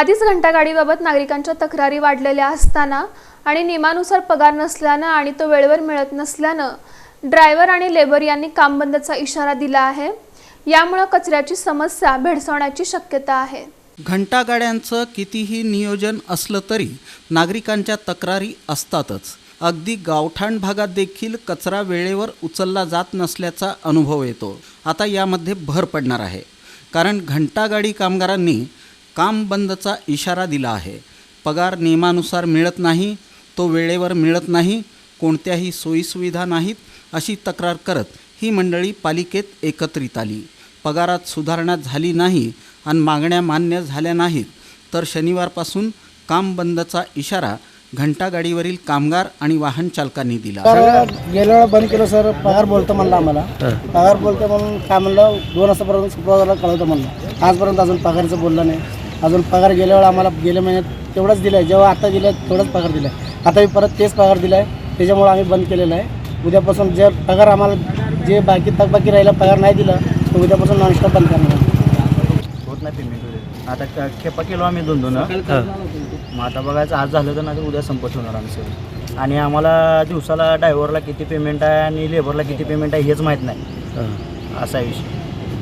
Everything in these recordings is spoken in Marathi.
आधीच घंटागाडीबाबत नागरिकांच्या तक्रारी वाढलेल्या असताना आणि नियमानुसार पगार नसल्यानं आणि तो वेळेवर मिळत नसल्यानं ड्रायव्हर आणि लेबर यांनी कामबंदचा इशारा दिला आहे. यामुळं कचऱ्याची समस्या भेडसावण्याची शक्यता आहे. घंटागाड्यांचं कितीही नियोजन असलं तरी नागरिकांच्या तक्रारी असतातच. अगदी गावठाण भागात देखील कचरा वेळेवर उचलला जात नसल्याचा अनुभव येतो. आता यामध्ये भर पडणार आहे. कारण घंटागाडी कामगारांनी काम बंदचा इशारा दिला आहे. पगार नियमानुसार मिळत नाही तो वेळेवर मिळत नाही कोणत्याही सोयीसुविधा नाहीत अशी तक्रार करत ही मंडळी पालिकेत एकत्रित आली. पगारात सुधारणा झाली नाही आणि मागण्या मान्य झाल्या नाहीत तर शनिवारपासून काम बंदचा इशारा घंटागाडीवरील कामगार आणि वाहन चालकांनी दिला. पगार गेल्या वेळा बंद केलं सर. पगार बोलतो म्हणलं आम्हाला. पगार बोलतो म्हणून काय म्हणलं? दोन वाजतापर्यंत सुपरवायझरला कळवतो म्हणलं. आजपर्यंत अजून पगारचं बोललं नाही. अजून पगार गेल्या वेळा आम्हाला गेल्या महिन्यात तेवढंच दिलं आहे जेव्हा आता दिलं तेवढंच पगार दिला आहे आता परत तेच पगार दिला आहे त्याच्यामुळे आम्ही बंद केलेलं आहे. उद्यापासून जे पगार आम्हाला जे बाकी तकबाकी राहिला पगार नाही दिला तर उद्यापासून नॉनस्टॉप बंद करणार आहे. होत नाही पेमेंट आता क- खेपा केलो आम्ही दोन दोन. मग आता बघायचं आज झालं तर नाही तर उद्या संपत होणार आम्ही सर आणि आम्हाला दिवसाला ड्रायव्हरला किती पेमेंट आहे आणि लेबरला किती पेमेंट आहे हेच माहीत नाही. असा आहे विषय.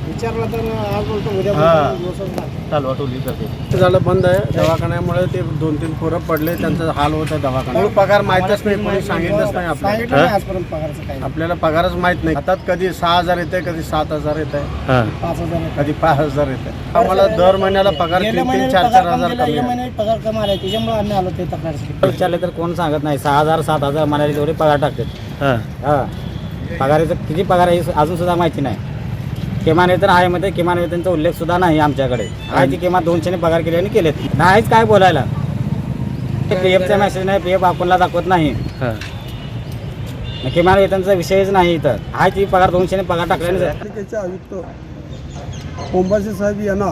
विचारलं तर आज बोलतो उद्या हां. बोलतो, दिवसच नाही. चालवा टोली करते. ते झालं बंद आहे दवाखान्यामुळे ते दोन तीन पोरं पडले त्यांचा हाल होत आहे दवाखान्यात. पगार माहीतच नाही कोणी सांगितलंच नाही आपल्याला. सांगितलं नाही आजपर्यंत पगारचं काही. आपल्याला पगारच माहीत नाही. हातात कधी सहा हजार येते कधी सात हजार येत आहे पाच हजार आहे. कधी पाच हजार येत आहे आम्हाला दर महिन्याला पगार गेल्या तीन चार पगार चार कमी हजार केला, कमी या आहे. महिन्यात पगार कमी आला त्याच्यामुळे आम्ही आलो ते तक्रारसाठी विचारले तर कोण सांगत नाही सहा हजार सात हजार म्हणाले तेवढे पगार टाकतात. हां. पगाराचं किती पगार आहे हे अजून सुद्धा माहिती नाही. किमान वेतन आहे मध्ये किमान वेतनचा उल्लेख सुद्धा नाही आमच्याकडे. आहे ती किमान दोनशेने पगार केले आणि केलेत. नाहीच काय बोलायला. पी एफचा मेसेज नाही पी एफ आपणला दाखवत नाही. किमान वेतनचा विषयच नाही इथं. आहे ती पगार दोनशेने पगार टाकल्याने पालिकेचे आयुक्त कोंबाशी साहेब यांना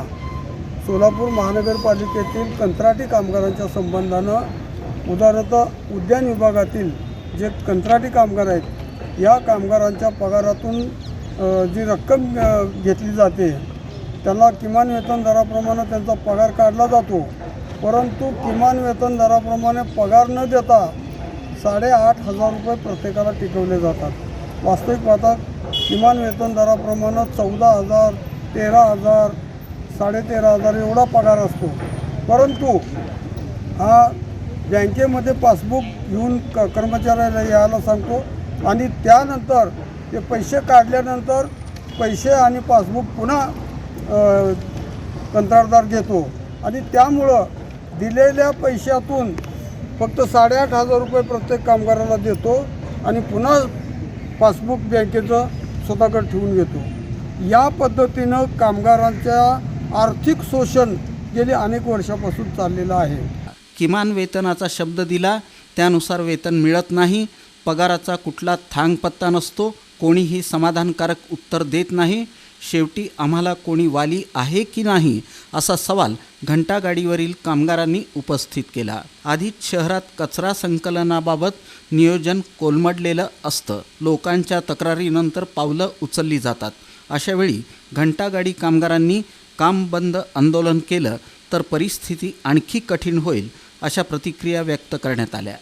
सोलापूर महानगरपालिकेतील कंत्राटी कामगारांच्या संबंधानं उदाहरणार्थ उद्यान विभागातील जे कंत्राटी कामगार आहेत या कामगारांच्या पगारातून जी रक्कम घेतली जाते त्यांना किमान वेतन दराप्रमाणे त्यांचा पगार काढला जातो. परंतु किमान वेतन दराप्रमाणे पगार न देता साडेआठ हजार रुपये प्रत्येकाला टिकवले जातात. वास्तविक पाहता किमान वेतन दराप्रमाणे चौदा हजार तेरा हजार साडेतेरा हजार एवढा पगार असतो. परंतु हा बँकेमध्ये पासबुक घेऊन क कर्मचाऱ्याला यायला सांगतो आणि त्यानंतर ते पैसे काढल्यानंतर पैसे आणि पासबुक पुन्हा कंत्राटदार घेतो. आणि त्यामुळं दिलेल्या पैशातून फक्त साडेआठ हजार रुपये प्रत्येक कामगाराला देतो आणि पुन्हा पासबुक बँकेचं स्वतःकडे ठेवून घेतो. या पद्धतीनं कामगारांच्या आर्थिक शोषण गेली अनेक वर्षापासून चाललेलं आहे. किमान वेतनाचा शब्द दिला त्यानुसार वेतन मिळत नाही. पगाराचा कुठला थांगपत्ता नसतो कोणीही समाधानकारक उत्तर देत नाही. शेवटी आम्हाला कोणी वाली आहे की नाही असा सवाल घंटागाडीवरील कामगारांनी उपस्थित केला. आधीच शहरात कचरा संकलनाबाबत नियोजन कोलमडलेलं असतं. लोकांच्या तक्रारीनंतर पावलं उचलली जातात. अशावेळी घंटागाडी कामगारांनी काम बंद आंदोलन केलं तर परिस्थिती आणखी कठीण होईल अशा प्रतिक्रिया व्यक्त करण्यात आल्या.